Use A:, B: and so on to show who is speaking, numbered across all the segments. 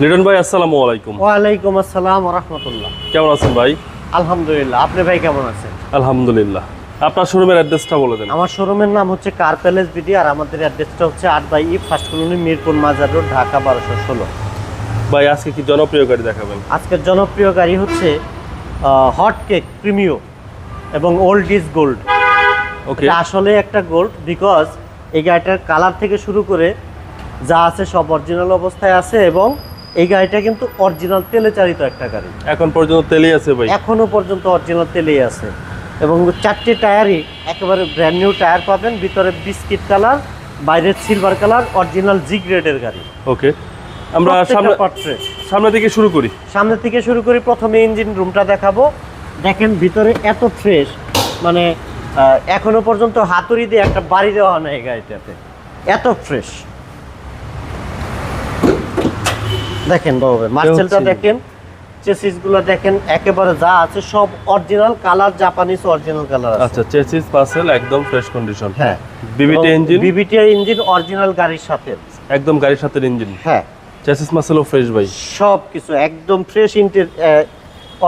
A: লিটন ভাই আসসালামু আলাইকুম।
B: ওয়ালাইকুম আসসালাম রহমতুল্লাহ।
A: কেমন আছেন ভাই?
B: আলহামদুলিল্লাহ আপনি ভাই কেমন আছেন?
A: আলহামদুলিল্লাহ। আপনার শোরুমের অ্যাড্রেসটা বলে দেন।
B: আমার শোরুমের নাম হচ্ছে কার প্যালেস বিডি আর আমাদের অ্যাড্রেসটা হচ্ছে আট by E first colony Mirpur Mazar road Dhaka বারোশো ষোলো।
A: ভাই আজকে কি জনপ্রিয় গাড়ি দেখাবেন?
B: আজকের জনপ্রিয় গাড়ি হচ্ছে হট কেক প্রিমিও এবং ওল্ড ইজ গোল্ড।
A: ওকে
B: আসলে একটা গোল্ড বিকজ এই গাড়িটার কালার থেকে শুরু করে যা আছে সব অরিজিনাল অবস্থায় আছে এবং এই গাড়িটা কিন্তু অরিজিনাল তেলে চালিত একটা গাড়ি।
A: এখন পর্যন্ত তেলেই আছে ভাই।
B: এখনও পর্যন্ত অরিজিনাল তেলেই আছে। এবং চারটে টায়ারই একেবারে ব্র্যান্ড নিউ টায়ার পাবেন ভিতরে বিস্কিট কালার বাইরে সিলভার কালার অরিজিনাল জি গ্রেডের গাড়ি।
A: ওকে আমরা সামনে। সামনে থেকে শুরু করি।
B: সামনে থেকে শুরু করি প্রথমে ইঞ্জিন রুমটা দেখাবো। দেখেন ভিতরে এত ফ্রেশ মানে এখনও পর্যন্ত হাতুড়ি দিয়ে একটা বাড়ি দেওয়া হয় না এই গাড়িটাতে। এত ফ্রেশ দেখেন বাবা মার্সেলটা দেখেন চেসিসগুলো দেখেন একেবারে যা আছে সব original colour Japanese original colour আছে।
A: আচ্ছা চেসিস পার্সেল একদম ফ্রেশ কন্ডিশন
B: হ্যাঁ।
A: VVT engine
B: VVT engine original গাড়ির সাথে।
A: একদম গাড়ির সাথে ইঞ্জিন
B: হ্যাঁ।
A: চেসিস মাসেলও ফ্রেশ ভাই।
B: সব কিছু একদম ফ্রেশ ইন্টের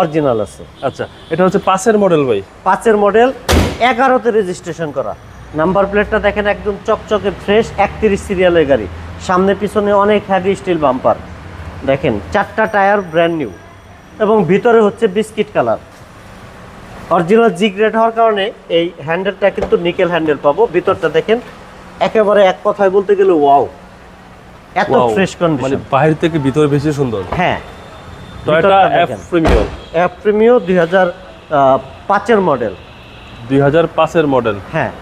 B: অরিজিনাল আছে।
A: আচ্ছা এটা হচ্ছে পাশের মডেল ভাই।
B: পাঁচের মডেল এগারোতে রেজিস্ট্রেশন করা। নাম্বার প্লেটটা দেখেন একদম চকচকে ফ্রেশ একত্রিশ সিরিয়ালের গাড়ি। সামনে পিছনে অনেক হ্যাভি স্টিল বাম্পার দেখেন চারটা টায়ার ব্র্যান্ড নিউ এবং ভিতরে হচ্ছে biscuit colour. Original G grade হওয়ার কারণে এই হ্যান্ডেলটা কিন্তু নিকেল হ্যান্ডেল পাবো। ভিতরটা দেখেন একেবারে এক কথায় বলতে গেলে ওয়াও এত ফ্রেশ
A: মানে
B: কন্ডিশন
A: বাহির থেকে ভিতরে বেশি সুন্দর।
B: হ্যাঁ।
A: Toyota F. প্রিমিয়ার
B: অ্যাপ প্রিমিও দুই হাজার পাঁচের মডেল
A: দুই হাজার পাঁচের মডেল
B: হ্যাঁ।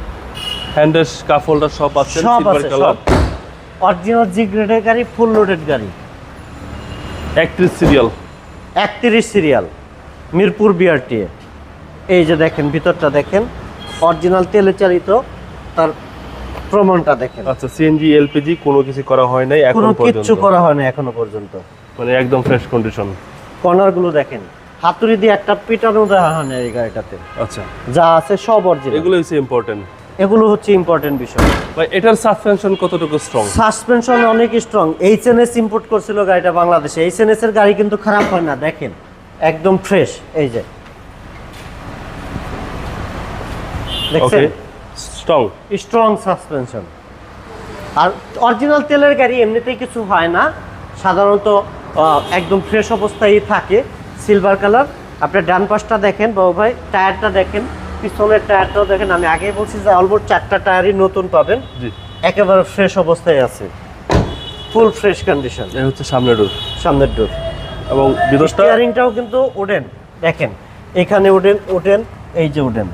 A: হ্যান্ডেস কাপ হোল্ডার সব আছে সিলভার কালার
B: অরিজিনাল জি গ্রেডের গাড়ি ফুল লোডেড গাড়ি।
A: একত্রিশ সিরিয়াল।
B: একত্রিশ সিরিয়াল মিরপুর বিআরটি এই যে দেখেন ভিতরটা দেখেন অরিজিনাল তেলে চালিত তার প্রমাণটা দেখেন।
A: আচ্ছা সিএনজি এলপিজি কোনো কিছু করা হয় নাই এখন পর্যন্ত?
B: কিচ্ছু করা হয় না এখনও পর্যন্ত।
A: মানে একদম ফ্রেশ কন্ডিশন
B: কর্নারগুলো দেখেন হাতুড়ি দিয়ে একটা পিটানো দেওয়া হয় না এই গাড়িটাতে।
A: আচ্ছা।
B: যা আছে সব অরিজিনাল
A: এগুলো হচ্ছে ইম্পর্টেন্ট
B: এগুলো হচ্ছে ইম্পর্টেন্ট বিষয়।
A: ভাই এটার সাসপেনশন কতটুকু স্ট্রং
B: সাসপেনশন অনেক স্ট্রং এইচএনএস ইম্পোর্ট করছিল গাড়িটা বাংলাদেশে। এইচএনএস এর গাড়ি কিন্তু খারাপ হয় না দেখেন। একদম ফ্রেশ এই যে। দেখছেন?
A: স্ট্রং
B: স্ট্রং সাসপেনশন আর অরিজিনাল তেলের গাড়ি এমনিতেই কিছু হয় না। সাধারণত একদম ফ্রেশ অবস্থায় থাকে। সিলভার কালার আপনার ডান পাশটা দেখেন বাবু ভাই টায়ারটা দেখেন। পিছনের টায়ারটাও দেখেন আমি আগেই বলছি যে অলমোস্ট চারটা টায়ারই নতুন পাবেন।
A: জি।
B: একেবারে ফ্রেশ অবস্থায় আছে। ফুল ফ্রেশ কন্ডিশন
A: এই হচ্ছে সামনের ডোর
B: সামনের ডোর
A: এবং বিদোষটা
B: স্টিয়ারিংটাও কিন্তু উডেন দেখেন। এখানে উডেন উডেন এই যে উডেন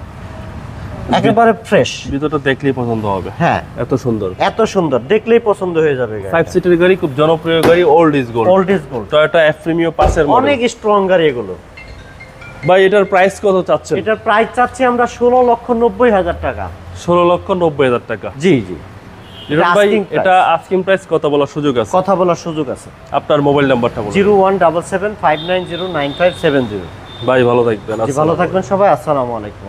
B: একেবারে ফ্রেশ
A: ভিতরটা দেখলেই পছন্দ হবে।
B: হ্যাঁ।
A: এত সুন্দর।
B: এত সুন্দর দেখলেই পছন্দ হয়ে যাবে
A: ফাইভ সিটের গাড়ি খুব জনপ্রিয় গাড়ি old is gold
B: old is gold
A: Toyota F Premio পাঁচের
B: অনেক স্ট্রং গাড়ি এগুলো।
A: ভাই এটার প্রাইস কত চাচ্ছেন?
B: এটার প্রাইস চাচ্ছি আমরা ষোলো লক্ষ নব্বই হাজার টাকা।
A: ষোলো লক্ষ নব্বই হাজার টাকা।
B: জি জি।
A: ভাই এটা আস্কিং প্রাইস কথা বলার সুযোগ আছে?
B: কথা বলার সুযোগ আছে।
A: আপনার মোবাইল নাম্বারটা বলুন।
B: Zero one double seven five nine zero nine five seven zero.
A: ভাই ভালো থাকবেন।
B: ভালো থাকবেন সবাই। আসসালামু আলাইকুম।